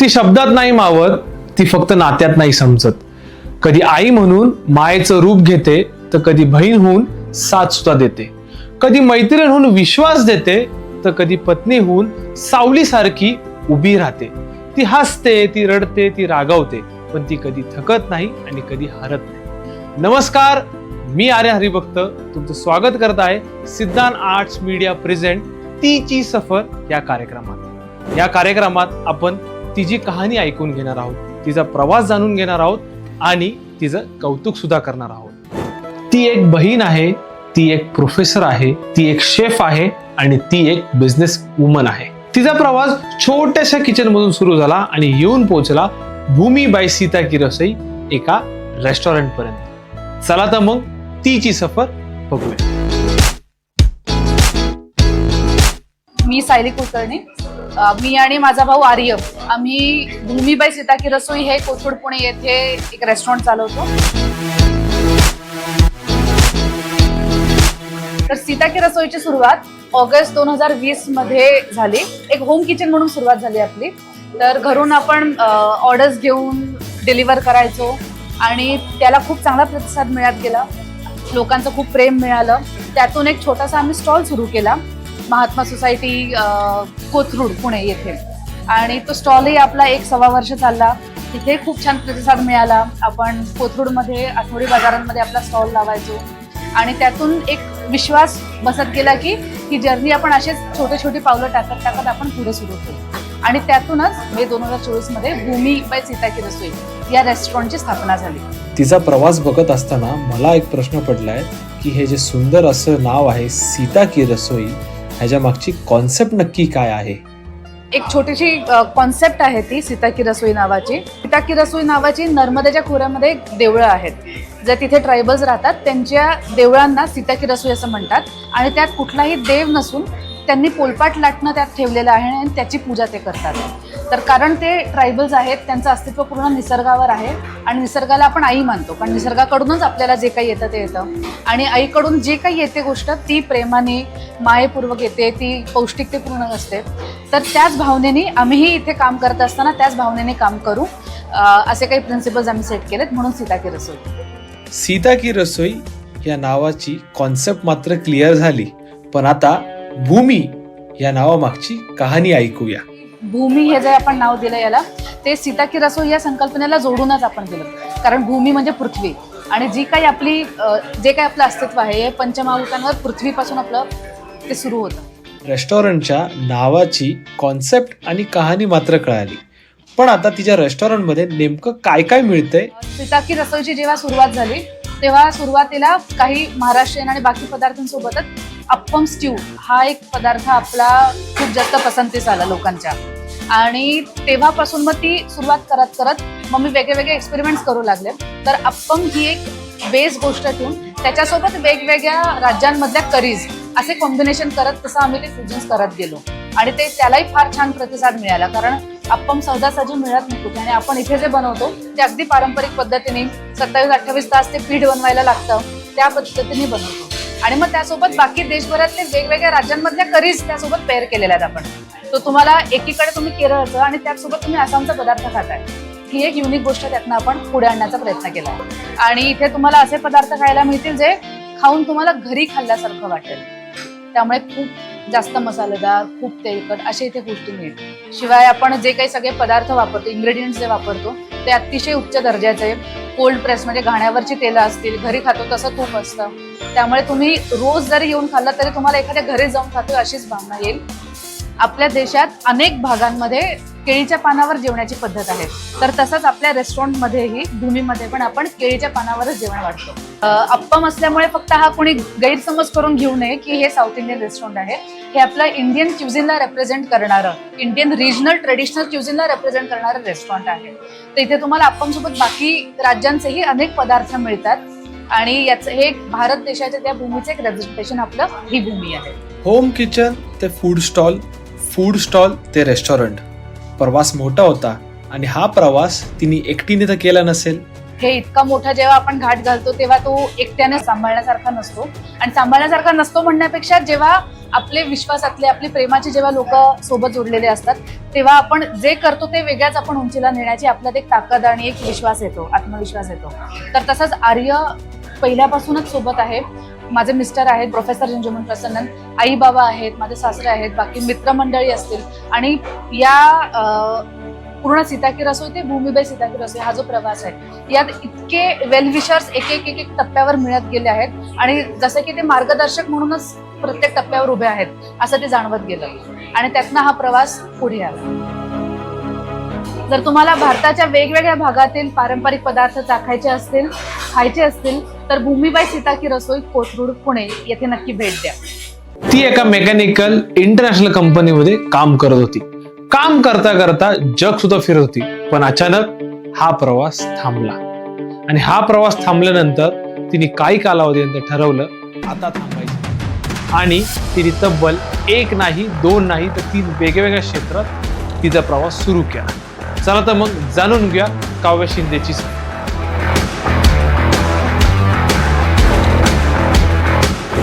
ती शब्दात नाही मावत ती फक्त नात्यात नाही समजत. कधी आई म्हणून मायेचं रूप घेते तर कधी बहीण होऊन साथ सुद्धा देते. कधी मैत्रीण होऊन विश्वास देते तर कधी पत्नी होऊन सावलीसारखी उभी राहते. ती हसते ती रडते ती रागावते पण ती कधी थकत नाही आणि कधी हरत नाही. नमस्कार मी आर्य हरिभक्त. तुमचं स्वागत करत आहे सिद्धांत आर्ट्स मीडिया प्रेझेंट तीची सफर या कार्यक्रमात. या कार्यक्रमात आपण तिची कहाणी ऐकून घेणार आहोत तिचा प्रवास जाणून घेणार आहोत आणि तिचं कौतुक सुद्धा करणार आहोत. ती एक बहीण आहे ती एक प्रोफेसर आहे ती एक शेफ आहे आणि ती एक बिझनेस वुमन आहे. तिचा प्रवास छोट्याशा किचन मधून सुरू झाला आणि येऊन पोहोचला भूमी बाय सीता की रसोई एका रेस्टॉरंट पर्यंत. चला तर मग तिची सफर बघूया. मी सायली कुलकर्णी. मी आणि माझा भाऊ आर्य आम्ही भूमीबाई सीताकी रसोई हे कोथरूड पुणे येथे एक रेस्टॉरंट चालवतो. तर सीताकी रसोईची सुरुवात ऑगस्ट दोन हजार वीसमध्ये झाली. एक होम किचन म्हणून सुरुवात झाली आपली. तर घरून आपण ऑर्डर्स घेऊन डिलिव्हर करायचो आणि त्याला खूप चांगला प्रतिसाद मिळत गेला. लोकांचं खूप प्रेम मिळालं. त्यातून एक छोटासा आम्ही स्टॉल सुरू केला. महात्मा सोसायटी कोथरूड पुणे येथे. आणि तो स्टॉलही आपला एक सव्वा वर्ष चालला. तिथे खूप छान प्रतिसाद मिळाला. आपण कोथरूडमध्ये आठवडी बाजारांमध्ये आपला स्टॉल लावायचो. आणि त्यातून एक विश्वास बसत गेला की ही जर्नी आपण असेच छोटे छोटी पावलं टाकत टाकत आपण पुढे सुरू होतो. आणि त्यातूनच मे दोन हजार चोवीसमध्ये भूमी बाय सीताकी रसोई या रेस्टॉरंटची स्थापना झाली. तिचा प्रवास बघत असताना मला एक प्रश्न पडलाय की हे जे सुंदर असं नाव आहे सीता की रसोई ह्याच्या मागची कॉन्सेप्ट नक्की काय आहे? एक छोटीशी कॉन्सेप्ट आहे ती सीताकी रसोई नावाची. सीताकी रसोई नावाची नर्मदेच्या खोऱ्यामध्ये एक देवळं आहेत. जे तिथे ट्रायबल्स राहतात त्यांच्या देवळांना सीताकी रसोई असं म्हणतात. आणि त्यात कुठलाही देव नसून त्यांनी पोलपाट लाटणं त्यात ठेवलेलं आहे आणि त्याची पूजा ते करतात. तर कारण ते ट्रायबल्स आहेत त्यांचं अस्तित्व पूर्ण निसर्गावर आहे आणि निसर्गाला आपण आई मानतो. कारण निसर्गाकडूनच आपल्याला जे काही येतं ते येतं. आणि आईकडून जे काही येते गोष्ट ती प्रेमाने मायेपूर्वक येते ती पौष्टिकतेपूर्ण असते. तर त्याच भावनेने आम्हीही इथे काम करत असताना त्याच भावनेने काम करू. असे काही प्रिन्सिपल्स आम्ही सेट केलेत म्हणून सीता की रसोई. सीता की रसोई या नावाची कॉन्सेप्ट मात्र क्लिअर झाली. पण आता भूमी या नावामागची कहाणी ऐकूया. भूमी हे जे आपण नाव दिलं याला ते सीता की रसोई या संकल्पनेला जोडूनच आपण केलं कारण भूमी म्हणजे पृथ्वी. आणि जी काही आपली जे काही आपलं अस्तित्व आहे हे पंचमहाभूतांवर पृथ्वीपासून आपलं ते सुरू होतं. रेस्टॉरंटच्या नावाची कॉन्सेप्ट आणि कहाणी मात्र कळाली. पण आता तिच्या रेस्टॉरंटमध्ये नेमकं काय काय मिळतंय? सीता की रसोईची जेव्हा सुरुवात झाली तेव्हा सुरुवातीला काही महाराष्ट्रीयन आणि बाकी पदार्थांसोबतच अप्पम स्ट्यू हा एक पदार्थ आपला खूप जास्त पसंतीस आला लोकांच्या. आणि तेव्हापासून मग ती सुरुवात करत करत मग मी वेगळे वेगळे एक्सपेरिमेंट्स करू लागले. तर अप्पम ही एक बेस गोष्ट ठेवून त्याच्यासोबत वेगवेगळ्या राज्यांमधल्या करीज असे कॉम्बिनेशन करत तसं आम्ही ते फ्युजन्स करत गेलो. आणि ते त्यालाही फार छान प्रतिसाद मिळाला. कारण अप्पम सहजासहजी मिळत नाही कुठे आणि आपण इथे जे बनवतो ते अगदी पारंपरिक पद्धतीने सत्तावीस अठ्ठावीस तास ते पीठ बनवायला लागतं. त्या पद्धतीने बनवतो. आणि मग त्यासोबत बाकी देशभरातले वेगवेगळ्या राज्यांमधल्या करीज त्यासोबत पेअर केलेल्या आहेत आपण. तो तुम्हाला एकीकडे तुम्ही केरळचं आणि त्यासोबत तुम्ही आसामचा पदार्थ खाताय. ही एक युनिक गोष्ट त्यातनं आपण पुढे आणण्याचा प्रयत्न केला आणि इथे तुम्हाला असे पदार्थ खायला मिळतील जे खाऊन तुम्हाला घरी खाल्ल्यासारखं वाटेल. त्यामुळे खूप जास्त मसालेदार खूप तेलकट अशा इथे गोष्टी मिळेल शिवाय आपण जे काही सगळे पदार्थ वापरतो इन्ग्रेडियंट्स जे वापरतो ते अतिशय उच्च दर्जाचे कोल्ड प्रेस म्हणजे घाण्यावरची तेलं असतील घरी खातो तसं तूप असतं. त्यामुळे तुम्ही रोज जरी येऊन खाल्ला तरी तुम्हाला एखाद्या घरी जाऊन खातो अशीच भावना येईल. आपल्या देशात अनेक भागांमध्ये केळीच्या पानावर जेवण्याची पद्धत आहे. तर तसंच आपल्या रेस्टॉरंटमध्येही भूमीमध्ये पण आपण केळीच्या पानावरच जेवण वाटतो अप्पम असल्यामुळे फक्त हा कोणी गैरसमज करून घेऊ नये की हे साऊथ इंडियन रेस्टॉरंट आहे. हे आपलं इंडियन क्युझिनला रेप्रेझेंट करणारं इंडियन रिजनल ट्रेडिशनल क्युझिनला रेप्रेझेंट करणारं रेस्टॉरंट आहे. तर इथे तुम्हाला अप्पम सोबत बाकी राज्यांचेही अनेक पदार्थ मिळतात आणि याचं हे भारत देशाच्या त्या भूमीचं एक रेप्रेझेंटेशन आपलं ही भूमी आहे. होम किचन ते फूड स्टॉल फूड स्टॉल ते रेस्टॉरंट प्रवास मोठा होता आणि हा प्रवास तिने एकटीने तर केला नसेल. हे इतका मोठा जेव्हा आपण घाट घालतो तेव्हा तो एकट्याने सांभाळण्यासारखा नसतो. आणि सांभाळण्यासारखा नसतो म्हणण्यापेक्षा जेव्हा आपले विश्वासातले आपले प्रेमाचे जेव्हा लोक सोबत जोडलेले असतात तेव्हा आपण जे करतो ते वेगळ्याच आपण उंचीला नेण्याची आपल्यात एक ताकद आणि एक विश्वास येतो आत्मविश्वास येतो. तर तसंच आर्य पहिल्यापासूनच सोबत आहे. माझे मिस्टर आहेत प्रोफेसर झंजुमन प्रसन्नन आई बाबा आहेत माझे सासरे आहेत बाकी मित्रमंडळी असतील. आणि या पूर्ण सीताकी असो ते भूमीबाई सीताकी असो हा जो प्रवास आहे यात इतके वेलविशर्स एक एक एक एक टप्प्यावर मिळत गेले आहेत. आणि जसं की ते मार्गदर्शक म्हणूनच प्रत्येक टप्प्यावर उभे आहेत असं ते जाणवत गेलं. आणि त्यातनं हा प्रवास पुढे आला. जर तुम्हाला भारताच्या वेगवेगळ्या भागातील पारंपरिक पदार्थ चाखायचे असतील खायचे असतील तर भूमीबाई सीताकी रसोई कोथरूड पुणे येथे नक्की भेट द्या. ती एका मेकॅनिकल इंटरनॅशनल कंपनीमध्ये काम करत होती. काम करता करता जग सुद्धा फिरत होती पण अचानक हा प्रवास थांबला. आणि हा प्रवास थांबल्यानंतर तिने काही कालावधीनंतर ठरवलं आता थांबायचं. आणि तिने तब्बल एक नाही दोन नाही तर तीन वेगवेगळ्या क्षेत्रात तिचा प्रवास सुरू केला. चला तर मग जाणून घ्या काव्य शिंदेची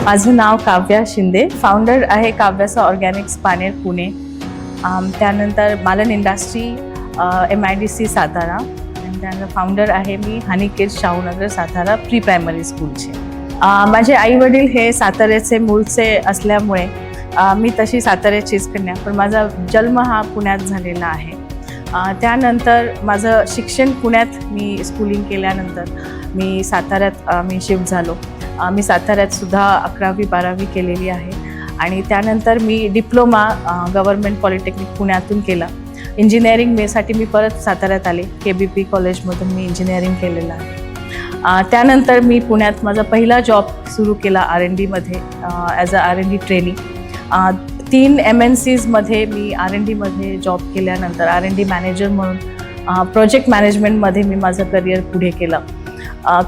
माझं नाव काव्या शिंदे. फाउंडर आहे काव्याचा ऑर्गॅनिक्स पानेर पुणे. त्यानंतर मालन industry M I D C Satara. आणि त्यानंतर फाउंडर आहे मी हनीकेत शाहूनगर सातारा प्री प्रायमरी स्कूलचे माझे आई वडील हे साताऱ्याचे मूळचे असल्यामुळे मी तशी साताऱ्याचीच कन्या. पण माझा जन्म हा पुण्यात झालेला आहे. त्यानंतर माझं शिक्षण पुण्यात मी स्कूलिंग केल्यानंतर मी साताऱ्यात मी शिफ्ट झालो. मी साताऱ्यात सुद्धा अकरावी बारावी केलेली आहे. आणि त्यानंतर मी डिप्लोमा गव्हर्नमेंट पॉलिटेक्निक पुण्यातून केला. इंजिनिअरिंग मेसाठी मी परत साताऱ्यात आले. के बी पी कॉलेजमधून मी इंजिनिअरिंग केलेलं आहे. त्यानंतर मी पुण्यात माझा पहिला जॉब सुरू केला आर एन डीमध्ये as a R N D training तीन एम एन सीजमध्ये मी आर एन डीमध्ये जॉब केल्यानंतर आर एन डी मॅनेजर म्हणून प्रोजेक्ट मॅनेजमेंटमध्ये मी माझं करिअर पुढे केलं.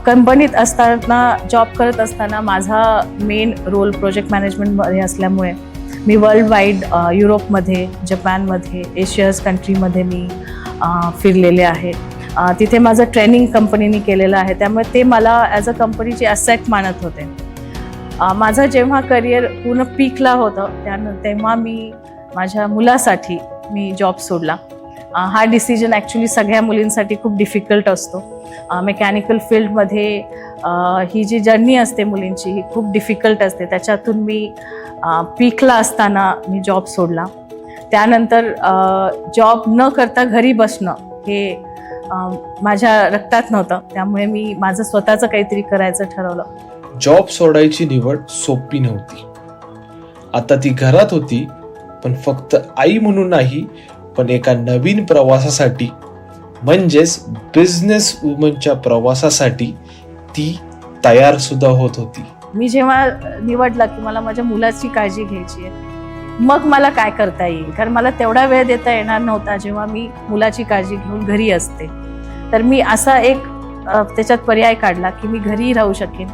कंपनीत असताना जॉब करत असताना माझा मेन रोल प्रोजेक्ट मॅनेजमेंटमध्ये असल्यामुळे मी वर्ल्ड वाईड युरोपमध्ये जपानमध्ये एशियस कंट्रीमध्ये मी फिरलेले आहे. तिथे माझं ट्रेनिंग कंपनीने केलेलं आहे. त्यामुळे ते मला ॲज अ कंपनीची ॲसेट मानत होते. माझं जेव्हा करिअर पूर्ण पीकला होतं त्यानं तेव्हा मी माझ्या मुलासाठी मी जॉब सोडला. हा डिसिजन ॲक्च्युली सगळ्या मुलींसाठी खूप डिफिकल्ट असतो. मेकॅनिकल फील्डमध्ये ही जी जर्नी असते मुलींची ही खूप डिफिकल्ट असते. त्याच्यातून मी पीकला असताना मी जॉब सोडला. त्यानंतर जॉब न करता घरी बसणं हे माझ्या रक्तात नव्हतं. त्यामुळे मी माझं स्वतःचं काहीतरी करायचं ठरवलं. जॉब सोडायची निवड सोपी नव्हती. आता ती घरात होती पण फक्त आई म्हणून नाही पण एका नवीन प्रवासासाठी म्हणजेच बिझनेस वुमनच्या प्रवासासाठी ती तयार सुद्धा होत होती. मी जेव्हा निवडलं की मला माझ्या मुलाची काळजी घ्यायची आहे मग मला काय करता येईल? कारण मला तेवढा वेळ देता येणार नव्हता जेव्हा मी मुलाची काळजी घेऊन घरी असते. तर मी असा एक त्याच्यात पर्याय काढला की मी घरीही राहू शकेन.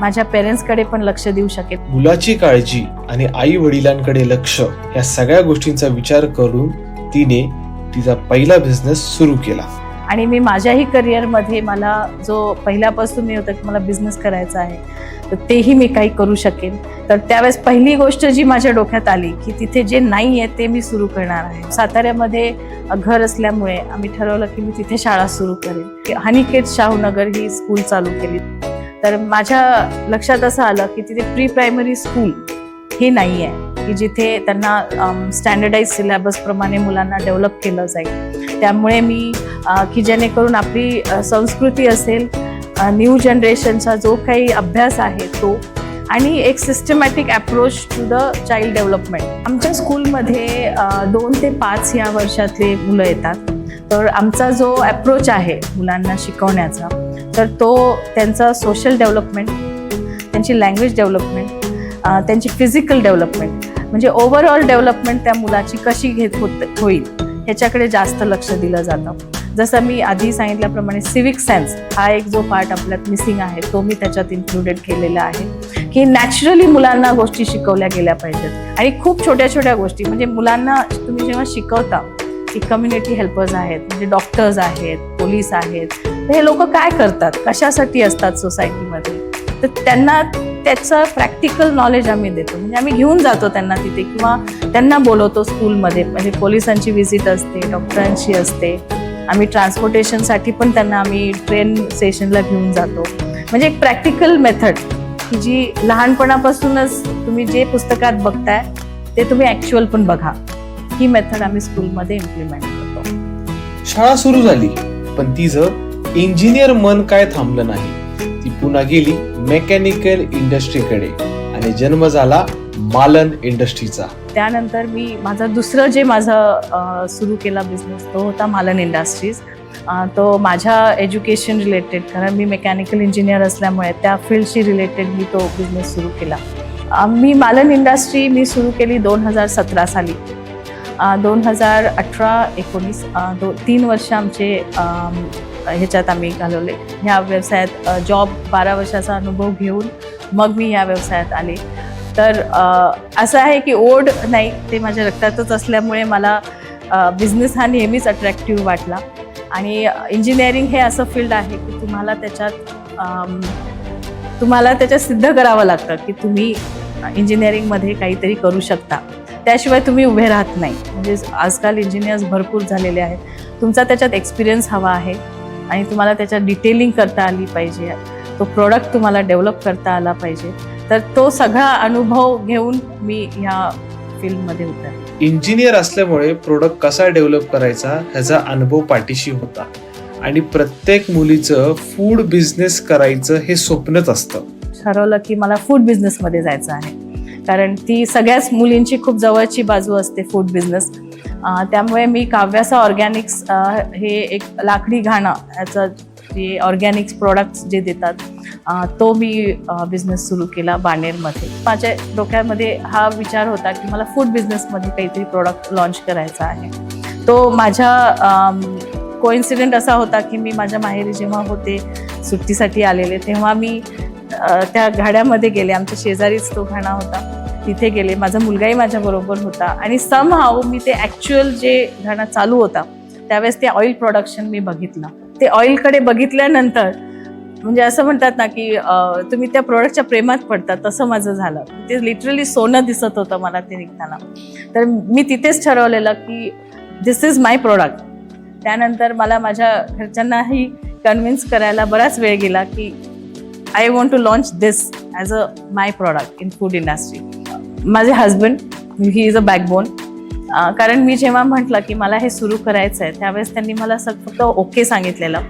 माझ्या पेरेंट्सकडे पण लक्ष देऊ शकेन. मुलाची काळजी आणि आई वडिलांकडे लक्ष या सगळ्या गोष्टींचा विचार करून तिने तिचा पहिला बिझनेस सुरू केला. आणि मी माझ्याही करिअरमध्ये मला जो पहिल्यापासून मी होतं की मला बिझनेस करायचा आहे तर तेही मी काही करू शकेन. तर त्यावेळेस पहिली गोष्ट जी माझ्या डोक्यात आली की तिथे जे नाही आहे ते मी सुरू करणार आहे. साताऱ्यामध्ये घर असल्यामुळे आम्ही ठरवलं की मी तिथे शाळा सुरू करेन. हनिकेत शाहूनगर ही स्कूल चालू केली. तर माझ्या लक्षात असं आलं की तिथे प्री प्रायमरी स्कूल हे नाही आहे की जिथे त्यांना स्टँडर्डाईज सिलेबसप्रमाणे मुलांना डेव्हलप केलं जाईल. त्यामुळे मी की जेणेकरून आपली संस्कृती असेल न्यू जनरेशनचा जो काही अभ्यास आहे तो आणि एक systematic approach to the child development आमच्या स्कूलमध्ये दोन ते पाच या वर्षातले मुलं येतात. तर आमचा जो अप्रोच आहे मुलांना शिकवण्याचा तर तो त्यांचा सोशल डेव्हलपमेंट त्यांची लँग्वेज डेव्हलपमेंट त्यांची फिजिकल डेव्हलपमेंट म्हणजे ओव्हरऑल डेव्हलपमेंट त्या मुलाची कशी घेत होत होईल ह्याच्याकडे जास्त लक्ष दिलं जातं. जसं मी आधी सांगितल्याप्रमाणे सिविक सेन्स हा एक जो पार्ट आपल्यात मिसिंग आहे तो मी त्याच्यात इन्क्लुडेड केलेला आहे. की नॅचरली मुलांना गोष्टी शिकवल्या गेल्या पाहिजेत. आणि खूप छोट्या छोट्या गोष्टी म्हणजे मुलांना तुम्ही जेव्हा शिकवता की कम्युनिटी हेल्पर्स आहेत म्हणजे डॉक्टर्स आहेत पोलीस आहेत तर हे लोक काय करतात? कशासाठी असतात सोसायटीमध्ये तर त्यांना त्याचं प्रॅक्टिकल नॉलेज आम्ही देतो. म्हणजे आम्ही घेऊन जातो त्यांना तिथे किंवा त्यांना बोलवतो स्कूलमध्ये म्हणजे पोलिसांची व्हिजिट असते डॉक्टरांची असते. आम्ही ट्रान्सपोर्टेशनसाठी पण त्यांना आम्ही ट्रेन स्टेशनला घेऊन जातो. म्हणजे एक प्रॅक्टिकल मेथड की जी लहानपणापासूनच तुम्ही जे पुस्तकात बघताय ते तुम्ही ॲक्च्युअल पण बघा. ही मेथड आम्ही स्कूलमध्ये इम्प्लिमेंट करतो. शाळा सुरू झाली पण तिचं इंजिनियर मन काय थांबलं नाही. ती पुन्हा गेली मेकॅनिकल इंडस्ट्रीकडे आणि जन्म झाला मालन इंडस्ट्रीचा. त्यानंतर मी माझं दुसरं जे माझं सुरू केला बिझनेस तो होता मालन इंडस्ट्रीज. तो माझ्या एज्युकेशन रिलेटेड कारण मी मेकॅनिकल इंजिनियर असल्यामुळे त्या फील्डशी रिलेटेड मी तो बिझनेस सुरू केला. मी मालन इंडस्ट्री मी सुरू केली दोन हजार सतरा साली. दोन हजार अठरा एकोणीस दो तीन वर्ष आमचे ह्याच्यात आम्ही घालवले. ह्या व्यवसायात जॉब बारा वर्षाचा अनुभव घेऊन मग मी ह्या व्यवसायात आले. तर असं आहे की ओढ नाही ते माझ्या रक्तातच असल्यामुळे मला बिझनेस हा नेहमीच अट्रॅक्टिव्ह वाटला. आणि इंजिनिअरिंग हे असं फील्ड आहे की तुम्हाला त्याच्यात तुम्हाला त्याच्यात सिद्ध करावं लागतं की तुम्ही इंजिनिअरिंगमध्ये काहीतरी करू शकता. त्याशिवाय तुम्ही उभे राहत नाही. म्हणजे आजकाल इंजिनियर्स भरपूर झालेले आहेत. तुमचा त्याच्यात एक्सपिरियन्स हवा आहे. आणि तुम्हाला त्याच्यात डिटेलिंग करता आली पाहिजे. तो प्रोडक्ट तुम्हाला डेव्हलप करता आला पाहिजे. तर तो सगळा अनुभव घेऊन मी ह्या फील्डमध्ये उतरले इंजिनियर असल्यामुळे प्रोडक्ट कसा डेव्हलप करायचा ह्याचा अनुभव पाठीशी होता. आणि प्रत्येक मुलीचं फूड बिझनेस करायचं हे स्वप्नच असतं. ठरवलं की मला फूड बिझनेसमध्ये जायचं आहे. कारण ती सगळ्याच मुलींची खूप जवळची बाजू असते फूड बिझनेस त्यामुळे मी काव्यासा ऑर्गॅनिक्स हे एक लाकडी घाणं याचं जे ऑर्गॅनिक्स प्रोडक्ट्स जे देतात तो मी बिझनेस सुरू केला बाणेरमध्ये. माझ्या डोक्यामध्ये हा विचार होता की मला फूड बिझनेसमध्ये काहीतरी प्रोडक्ट लॉन्च करायचा आहे. तो माझ्या कोइन्सिडेंट असा होता की मी माझ्या माहेरी जेव्हा होते सुट्टीसाठी आलेले तेव्हा मी त्या घाड्यामध्ये गेले. आमच्या शेजारीच तो घाणा होता. तिथे गेले. माझा मुलगाही माझ्याबरोबर होता. आणि सम हाव मी ते ॲक्च्युअल जे घाणा चालू होता त्यावेळेस ते ऑइल प्रोडक्शन मी बघितलं. ते ऑइलकडे बघितल्यानंतर म्हणजे असं म्हणतात ना की तुम्ही त्या प्रोडक्टच्या प्रेमात पडता तसं माझं झालं. ते लिटरली सोनं दिसत होतं मला ते निघताना. तर मी तिथेच ठरवलेलं की दिस इज माय प्रोडक्ट त्यानंतर मला माझ्या घरच्यांनाही कन्व्हिन्स करायला बराच वेळ गेला की I want to launch this as a my product in food industry माझे husband he is a backbone कारण मी जेव्हा म्हटलं की मला हे सुरू करायचं आहे त्यावेळेस त्यांनी मला सग फक्त ओके सांगितलेलं.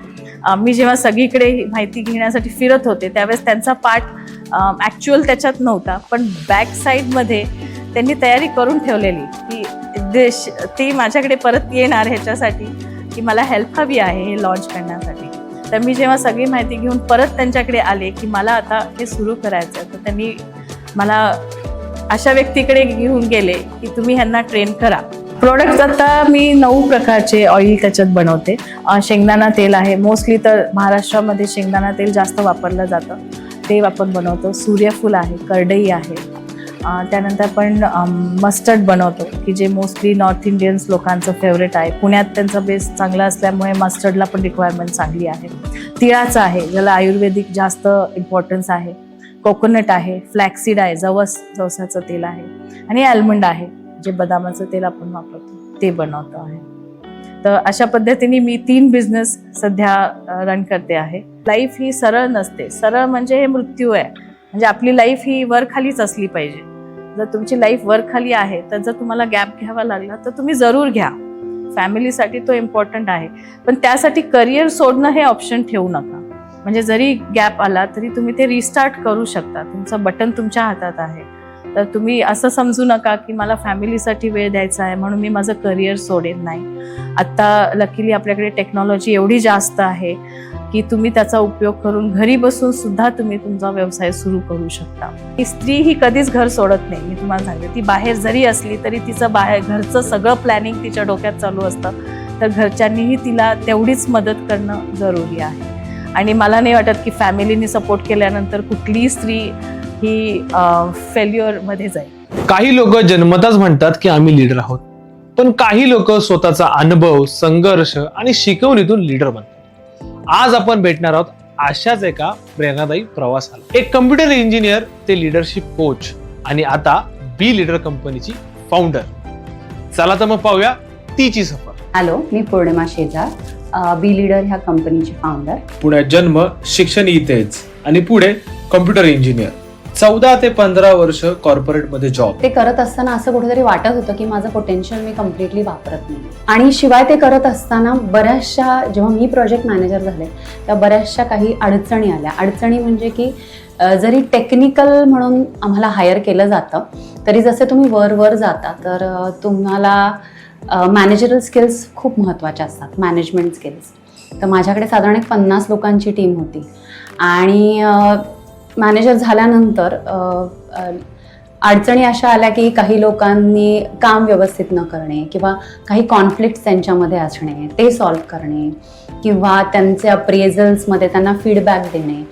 मी जेव्हा सगळीकडे माहिती घेण्यासाठी फिरत होते त्यावेळेस त्यांचा पार्ट ॲक्च्युअल त्याच्यात नव्हता. पण बॅक साईडमध्ये त्यांनी तयारी करून ठेवलेली की देश ती माझ्याकडे परत येणार ह्याच्यासाठी की मला हेल्प हवी आहे हे लॉन्च करण्यासाठी. तर मी जेव्हा सगळी माहिती घेऊन परत त्यांच्याकडे आले की मला आता हे सुरू करायचं आहे तर त्यांनी मला अशा व्यक्तीकडे घेऊन गेले की तुम्ही ह्यांना ट्रेन करा. प्रोडक्ट आता मी नऊ प्रकारचे ऑइल त्याच्यात बनवते. शेंगदाणा तेल आहे. मोस्टली तर महाराष्ट्रामध्ये शेंगदाणा तेल जास्त वापरलं जातं. ते आपण बनवतो. सूर्यफूल आहे करडई आहे. त्यानंतर आपण मस्टर्ड बनवतो की जे मोस्टली नॉर्थ इंडियन्स लोकांचं फेवरेट आहे. पुण्यात त्यांचा बेस चांगला असल्यामुळे मस्टर्डला पण रिक्वायरमेंट चांगली आहे. तिळाचं आहे. ज्याला आयुर्वेदिक जास्त इम्पॉर्टन्स आहे. कोकोनट आहे फ्लॅक्सीड आहे जवस जवसाचं तेल आहे आणि आल्मंड आहे जे बदामाचं तेल आपण वापरतो ते बनवतो आहे. तर अशा पद्धतीने मी तीन बिझनेस सध्या रन करते आहे. लाईफ ही सरळ नसते. सरळ म्हणजे हे मृत्यू आहे. म्हणजे आपली लाईफ ही वर खालीच असली पाहिजे. जर तुमची लाईफ वर खाली आहे तर जर तुम्हाला गॅप घ्यावा लागला तर तुम्ही जरूर घ्या. फॅमिलीसाठी तो इम्पॉर्टंट आहे. पण त्यासाठी करिअर सोडणं हे ऑप्शन ठेवू नका. म्हणजे जरी गॅप आला तरी तुम्ही ते रिस्टार्ट करू शकता. तुमचं बटन तुमच्या हातात आहे. तर तुम्ही असं समजू नका की मला फॅमिलीसाठी वेळ द्यायचा आहे म्हणून मी माझं करिअर सोडेन नाही. आत्ता लकीली आपल्याकडे टेक्नॉलॉजी एवढी जास्त आहे की तुम्ही त्याचा उपयोग करून घरी बसून सुद्धा तुम्ही तुमचा व्यवसाय सुरू करू शकता. ही स्त्री ही कधीच घर सोडत नाही मी तुम्हाला सांगते. ती बाहेर जरी असली तरी तिचं बाहेर घरचं सगळं प्लॅनिंग तिच्या डोक्यात चालू असतं. तर घरच्यांनीही तिला तेवढीच मदत करणं जरुरी आहे. आणि मला नाही वाटत की फॅमिलीने सपोर्ट केल्यानंतर कुठलीही स्त्री ही फेल्युअरमध्ये जाईल. काही लोक जन्मताच म्हणतात की आम्ही लीडर आहोत. पण काही लोक स्वतःचा अनुभव संघर्ष आणि शिकवणीतून लीडर बनतात. आज आपण भेटणार आहोत अशाच एका प्रेरणादायी प्रवासाला. एक कम्प्युटर इंजिनियर ते लिडरशिप कोच आणि आता बी लीडर कंपनीची फाउंडर चला तर मग पाहूया तिची सफर. हॅलो मी पौर्णिमा शेजार. बी लीडर ह्या कंपनीची फाउंडर पुण्यात जन्म शिक्षण इथेच. आणि पुढे कम्प्युटर इंजिनियर चौदा ते पंधरा वर्ष कॉर्पोरेटमध्ये जॉब ते करत असताना असं कुठेतरी वाटत होतं की माझं पोटेन्शियल मी कम्प्लिटली वापरत नाही आणि शिवाय ते करत असताना बऱ्याचशा जेव्हा मी प्रोजेक्ट मॅनेजर झाले त्या बऱ्याचशा काही अडचणी आल्या. अडचणी म्हणजे की जरी टेक्निकल म्हणून आम्हाला हायर केलं जातं तरी जसे तुम्ही वर वर जाता तर तुम्हाला मॅनेजरल स्किल्स खूप महत्त्वाच्या असतात मॅनेजमेंट स्किल्स तर माझ्याकडे साधारण एक पन्नास लोकांची टीम होती. आणि मॅनेजर झाल्यानंतर अडचणी अशा आल्या की काही लोकांनी काम व्यवस्थित न करणे किंवा काही कॉन्फ्लिक्ट त्यांच्यामध्ये असणे ते सॉल्व्ह करणे किंवा त्यांचे अप्रेझल्समध्ये त्यांना फीडबॅक देणे.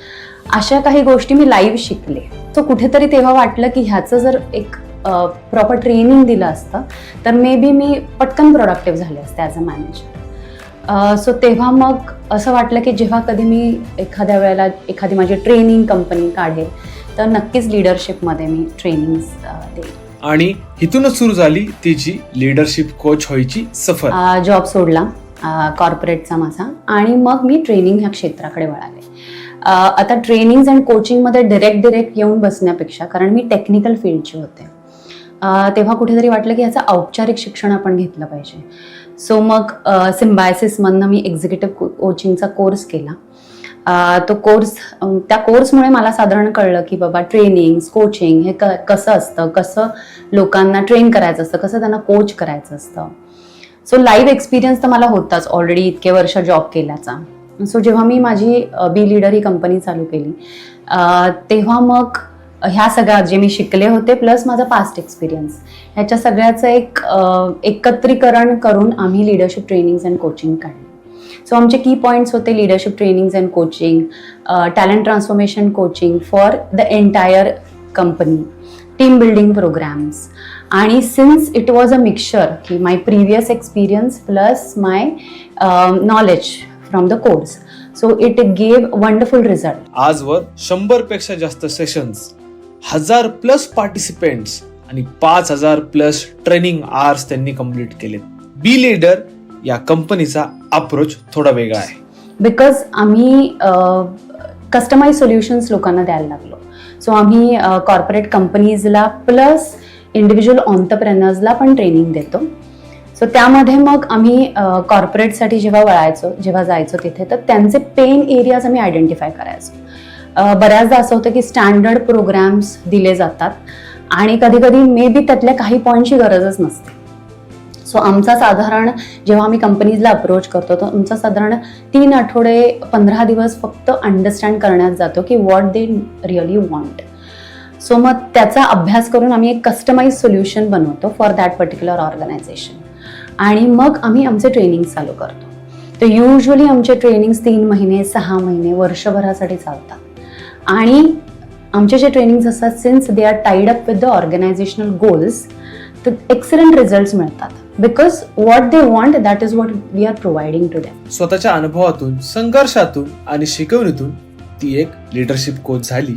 अशा काही गोष्टी मी लाईव्ह शिकले. सो कुठेतरी तेव्हा वाटलं की ह्याचं जर एक प्रॉपर ट्रेनिंग दिलं असतं तर मे बी मी पटकन प्रोडक्टिव्ह झाले असते ॲज अ मॅनेजर सो तेव्हा मग असं वाटलं की जेव्हा कधी मी एखाद्या वेळेला एखादी माझी ट्रेनिंग कंपनी काढेल तर नक्कीच लिडरशिपमध्ये मी ट्रेनिंग देईल. आणि इथूनच सुरू झाली तिची लिडरशिप कोच व्हायची सफर. जॉब सोडला कॉर्पोरेटचा माझा आणि मग मी ट्रेनिंग ह्या क्षेत्राकडे वळाले. आता ट्रेनिंग्ज अँड कोचिंगमध्ये डिरेक्ट डिरेक्ट येऊन बसण्यापेक्षा कारण मी टेक्निकल फील्डची होते. तेव्हा कुठेतरी वाटलं की याचं औपचारिक शिक्षण आपण घेतलं पाहिजे. सो मग सिम्बायसिसमधनं मी एक्झिक्युटिव्ह कोचिंगचा कोर्स केला. तो कोर्स त्या कोर्समुळे मला साधारण कळलं की बाबा ट्रेनिंग कोचिंग हे क कसं असतं कसं लोकांना ट्रेन करायचं असतं कसं त्यांना कोच करायचं असतं. सो लाईव्ह एक्सपिरियन्स तर मला होताच ऑलरेडी इतके वर्ष जॉब केल्याचा. सो जेव्हा मी माझी बी लीडर ही कंपनी चालू केली तेव्हा मग ह्या सगळ्या जे मी शिकले होते प्लस माझा पास्ट एक्सपिरियन्स ह्याच्या सगळ्याचं एक एकत्रीकरण करून आम्ही लिडरशिप ट्रेनिंग्स अँड कोचिंग काढले. सो आमचे की पॉईंट्स होते leadership trainings and coaching talent transformation coaching for the entire company team building programs आणि since it was a mixture की my previous experience plus my knowledge from the course so it gave wonderful result आजवर शंभरपेक्षा जास्त sessions हजार plus participants आणि पाच हजार plus training hours त्यांनी कंप्लीट केलेत. बी लीडर या कंपनीचा अप्रोच थोडा वेगळा आहे. बिकॉज आम्ही कस्टमाइज सोल्युशन्स लोकांना द्यायला लागलो. सो आम्ही कॉर्पोरेट कंपनीजला प्लस इंडिव्हिज्युअल ऑन्टरप्रेनर्सला पण ट्रेनिंग देतो. सो त्यामध्ये मग आम्ही कॉर्पोरेटसाठी जेव्हा वळायचो जेव्हा जायचो तिथे तर त्यांचे पेन एरियाज आम्ही आयडेंटिफाय करायचो. बऱ्याचदा असं होतं की स्टँडर्ड प्रोग्राम्स दिले जातात आणि कधी कधी मे बी त्यातल्या काही पॉईंटची गरजच नसते. सो आमचा साधारण जेव्हा आम्ही कंपनीजला अप्रोच करतो तर आमचा साधारण तीन आठवडे पंधरा दिवस फक्त अंडरस्टँड करण्यात जातो की what they really want so मग त्याचा अभ्यास करून आम्ही एक कस्टमाइज सोल्युशन बनवतो फॉर दॅट पर्टिक्युलर ऑर्गनायझेशन आणि मग आम्ही आमचे ट्रेनिंग चालू करतो. तर युजली आमचे ट्रेनिंग्स तीन महिने सहा महिने वर्षभरासाठी चालतात. आणि आमचे जे ट्रेनिंग्स असतात since they are tied up with the organizational goals तर एक्सलंट रिझल्ट्स मिळतात. Because what they want that is what we are providing to them स्वतःच्या अनुभवातून संघर्षातून आणि शिकवणीतून ती एक लिडरशिप कोच झाली.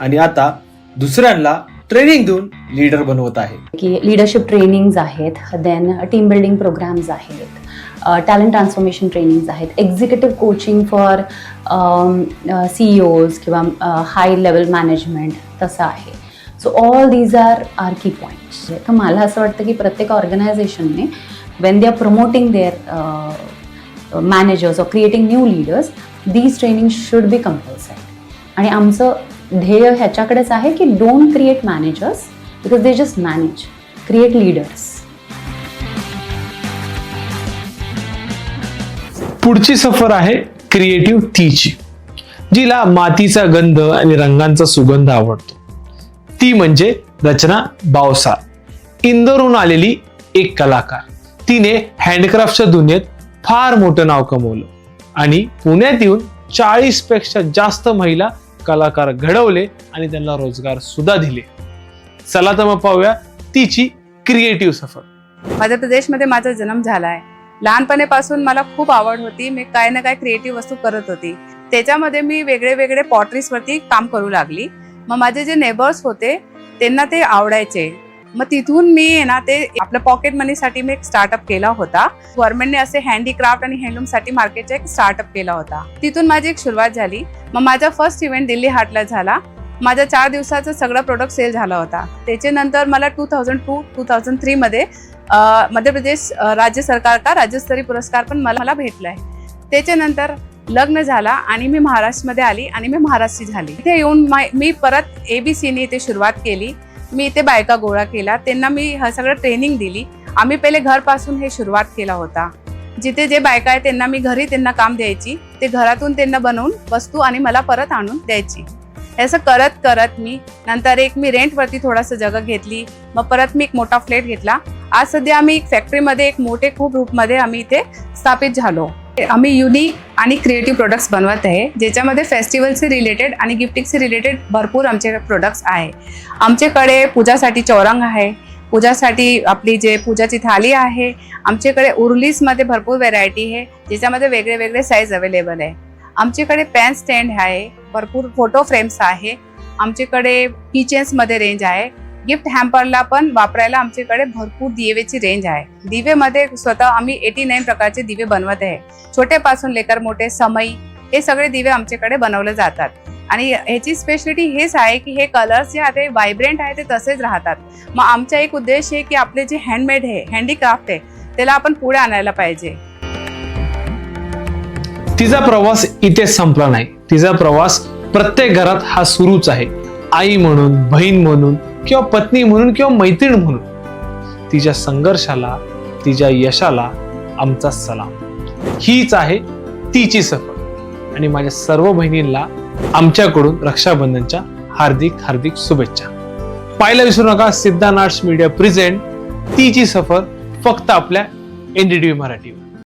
आणि आता दुसऱ्यांना ट्रेनिंग देऊन लीडर बनवत आहे. की लिडरशिप ट्रेनिंग्ज आहेत देन टीम बिल्डिंग प्रोग्राम्स आहेत. टॅलेंट ट्रान्सफॉर्मेशन ट्रेनिंग्ज आहेत. Executive coaching for CEOs किंवा हाय लेवल मॅनेजमेंट तसं आहे. So all these are are key points तर मला असं वाटतं की प्रत्येक ऑर्गनायझेशनने when they are promoting their managers or creating new leaders these training should be compulsory आणि आमचं ध्येय ह्याच्याकडेच आहे की don't create managers because they just manage create leaders पुढची सफर आहे क्रिएटिव्ह तीची जिला मातीचा गंध आणि रंगांचा सुगंध आवडतो. ती म्हणजे रचना बावसा इंदोरहून आलेली एक कलाकार. तिने हँडक्राफ्टच्या दुनियेत फार मोठं नाव कमवलं आणि पुण्यात येऊन चाळीसपेक्षा जास्त महिला कलाकार घडवले आणि त्यांना रोजगार सुद्धा दिले. चला तर मग पाहूया तिची क्रिएटिव्ह सफर. मध्य प्रदेशमध्ये माझा जन्म झाला आहे. लहानपणीपासून मला खूप आवड होती. मी काय ना काय क्रिएटिव्ह वस्तू करत होती. त्याच्यामध्ये मी वेगळे वेगळे पॉटरीजवरती काम करू लागली. मग माझे जे नेबर्स होते त्यांना ते आवडायचे. मग तिथून मी ना ते आपल्या पॉकेट मनीसाठी मी एक स्टार्टअप केला होता. गव्हर्नमेंटने असे हँडीक्राफ्ट आणि हँडलूमसाठी मार्केटचा एक स्टार्टअप केला होता. तिथून माझी एक सुरुवात झाली. मग माझा फर्स्ट इव्हेंट दिल्ली हाटला झाला. माझा चार दिवसाचा सगळा प्रोडक्ट सेल झाला होता. त्याच्यानंतर मला two thousand two two thousand थ्रीमध्ये Madhya Pradesh राज्य सरकार का राज्यस्तरीय पुरस्कार पण मला मला भेटला आहे त्याच्यानंतर लग्न झाला आणि मी महाराष्ट्रमध्ये आली आणि मी महाराष्ट्री झाली. इथे येऊन माय मी परत ए बी सीने इथे सुरुवात केली. मी इथे बायका गोळा केला त्यांना मी हा सगळं ट्रेनिंग दिली. आम्ही पहिले घरपासून हे सुरुवात केला होता. जिथे जे बायका आहे त्यांना मी घरी त्यांना काम द्यायची. ते घरातून त्यांना बनवून वस्तू आणि मला परत आणून द्यायची. असं करत करत मी नंतर एक मी रेंटवरती थोडंसं जगं घेतली. मग परत मी एक मोठा फ्लॅट घेतला. आज सध्या आम्ही एक फॅक्टरीमध्ये एक मोठे खूप रूपमध्ये आम्ही इथे स्थापित झालो. आम्ही युनिक आणि क्रिएटिव्ह प्रोडक्ट्स बनवत आहे ज्याच्यामध्ये फेस्टिवलचे रिलेटेड आणि गिफ्टिंगचे रिलेटेड भरपूर आमचे प्रोडक्ट्स आहे. आमच्याकडे पूजासाठी चौरंग आहे. पूजासाठी आपली जे पूजाची थाली आहे आमच्याकडे उर्लीसमध्ये भरपूर व्हेरायटी आहे ज्याच्यामध्ये वेगळे वेगळे साईज अवेलेबल आहे. आमच्याकडे पॅन स्टँड आहे भरपूर फोटो फ्रेम्स आहे. आमच्याकडे किचन्समध्ये रेंज आहे. गिफ्ट हॅम्परला पण वापरायला आमच्याकडे भरपूर दिवेची रेंज आहे. दिवेमध्ये स्वतः आम्ही एटी नाईन प्रकारचे दिवे बनवत आहे. छोटेपासून लेकर मोठे समई हे सगळे दिवे आमच्याकडे बनवले जातात. आणि ह्याची स्पेशलिटी हेच आहे की हे कलर्स जे आहे व्हायब्रंट आहे ते तसेच राहतात. मग आमचा एक उद्देश आहे की आपले जे हँडमेड आहे हँडीक्राफ्ट आहे त्याला आपण पुढे आणायला पाहिजे. तिचा प्रवास इथेच संपला नाही. तिचा प्रवास प्रत्येक घरात हा सुरूच आहे. आई म्हणून बहीण म्हणून किंवा पत्नी म्हणून किंवा मैत्रीण म्हणून तिच्या संघर्षाला तिच्या यशाला आमचा सलाम. हीच आहे तिची सफर. आणि माझ्या सर्व बहिणींना आमच्याकडून रक्षाबंधनच्या हार्दिक हार्दिक शुभेच्छा. पाहायला विसरू नका सिद्धानाट्स मीडिया प्रेझेंट तिची सफर फक्त आपल्या एनडीटीव्ही मराठीवर.